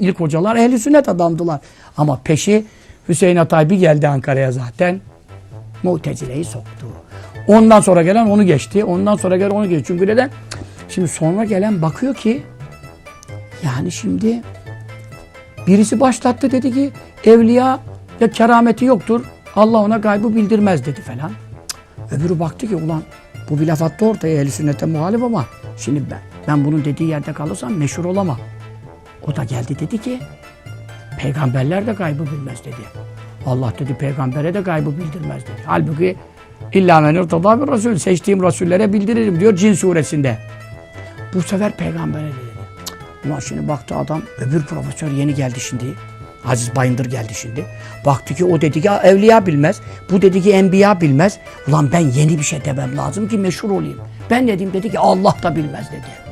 ilk hocalar ehli sünnet adamdılar. Ama peşi Hüseyin Atay bir geldi Ankara'ya zaten. Mutezile'yi soktu. Ondan sonra gelen onu geçti. Ondan sonra gelen onu geçti. Çünkü neden? Şimdi sonra gelen bakıyor ki yani şimdi birisi başlattı dedi ki evliya ya kerameti yoktur. Allah ona gaybı bildirmez dedi falan. Öbürü baktı ki ulan bu bir laf attı ortaya ehl sünnete muhalif ama şimdi ben, ben bunun dediği yerde kalırsam meşhur olamam. O da geldi dedi ki peygamberler de gaybı bilmez dedi. Allah dedi peygambere de gaybı bildirmez dedi. Halbuki illa men irtada bir rasul. Seçtiğim rasullere bildiririm diyor Cin suresinde. Bu sefer peygambere de dedi. Ulan şimdi baktı adam öbür profesör yeni geldi şimdi. Aziz Bayındır geldi şimdi. Baktı ki o dedi ki evliya bilmez. Bu dedi ki enbiya bilmez. Ulan ben yeni bir şey demem lazım ki meşhur olayım. Ben dedim dedi ki Allah da bilmez dedi.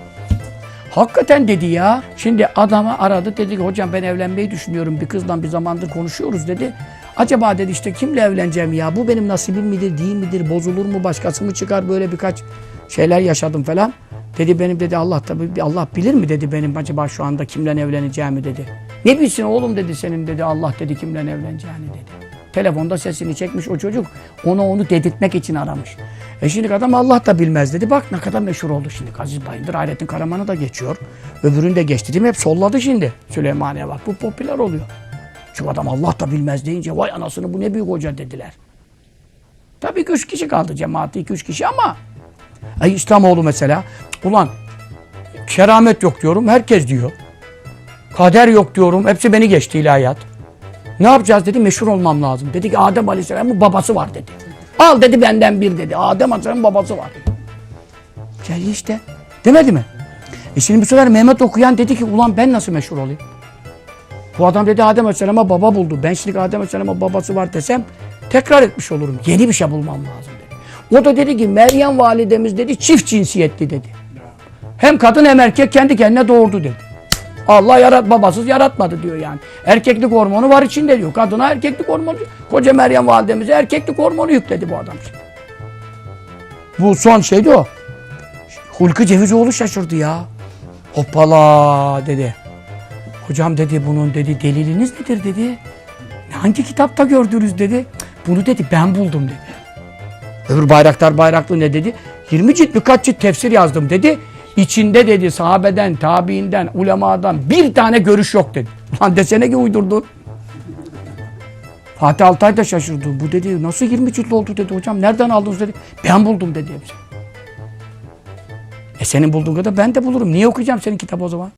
Hakikaten dedi ya. Şimdi adama aradı dedi ki hocam ben evlenmeyi düşünüyorum. Bir kızla bir zamandır konuşuyoruz dedi. Acaba dedi işte kimle evleneceğim ya? Bu benim nasibim midir, değil midir? Bozulur mu? Başkası mı çıkar? Böyle birkaç şeyler yaşadım falan. Dedi benim dedi Allah tabi Allah bilir mi dedi benim acaba şu anda kimle evleneceğimi dedi. Ne bilsin oğlum dedi senin dedi Allah dedi kimle evleneceğini dedi. Telefonda sesini çekmiş o çocuk. Onu onu dedirtmek için aramış. E şimdi adam Allah da bilmez dedi. Bak ne kadar meşhur oldu şimdi. Aziz Bayındır, Hayrettin Karaman'ı da geçiyor. Öbürünü de geçti değil mi? Hep solladı şimdi. Süleymaniye bak bu popüler oluyor. Çünkü adam Allah da bilmez deyince vay anasını bu ne büyük hoca dediler. Tabii ki üç kişi kaldı cemaati iki üç kişi ama Ay İslamoğlu mesela ulan keramet yok diyorum herkes diyor. Kader yok diyorum hepsi beni geçti ilahiyat. Ne yapacağız dedi meşhur olmam lazım. Dedi ki Adem Aleyhisselam'ın babası var dedi. Al dedi benden bir dedi. Adem Aleyhisselam'ın babası var. Gel işte. Demedi mi? E şimdi bu sefer Mehmet okuyan dedi ki ulan ben nasıl meşhur olayım? Bu adam dedi Adem Aleyhisselam'a baba buldu. Ben şimdi Adem Aleyhisselam'a babası var desem tekrar etmiş olurum. Yeni bir şey bulmam lazım dedi. O da dedi ki Meryem validemiz dedi çift cinsiyetli dedi. Hem kadın hem erkek kendi kendine doğurdu dedi. Allah yarat babasız yaratmadı diyor yani. Erkeklik hormonu var içinde diyor. Kadına erkeklik hormonu. Koca Meryem validemize erkeklik hormonu yükledi bu adam şimdi. Bu son şeydi o. Hulki Cevizoğlu şaşırdı ya. Hoppala dedi. Hocam dedi bunun dedi deliliniz nedir dedi. Hangi kitapta gördünüz dedi. Bunu dedi ben buldum dedi. Öbür Bayraktar Bayraklı ne dedi? 20 cilt birkaç cilt tefsir yazdım dedi. İçinde dedi sahabeden, tabiinden, ulemadan bir tane görüş yok dedi. Lan desene ki uydurdun. Fatih Altay da şaşırdı. Bu dedi nasıl 20 cilt oldu dedi hocam. Nereden aldınız dedi. Ben buldum dedi hepsi. E senin bulduğun kadar ben de bulurum. Niye okuyacağım senin kitabı o zaman?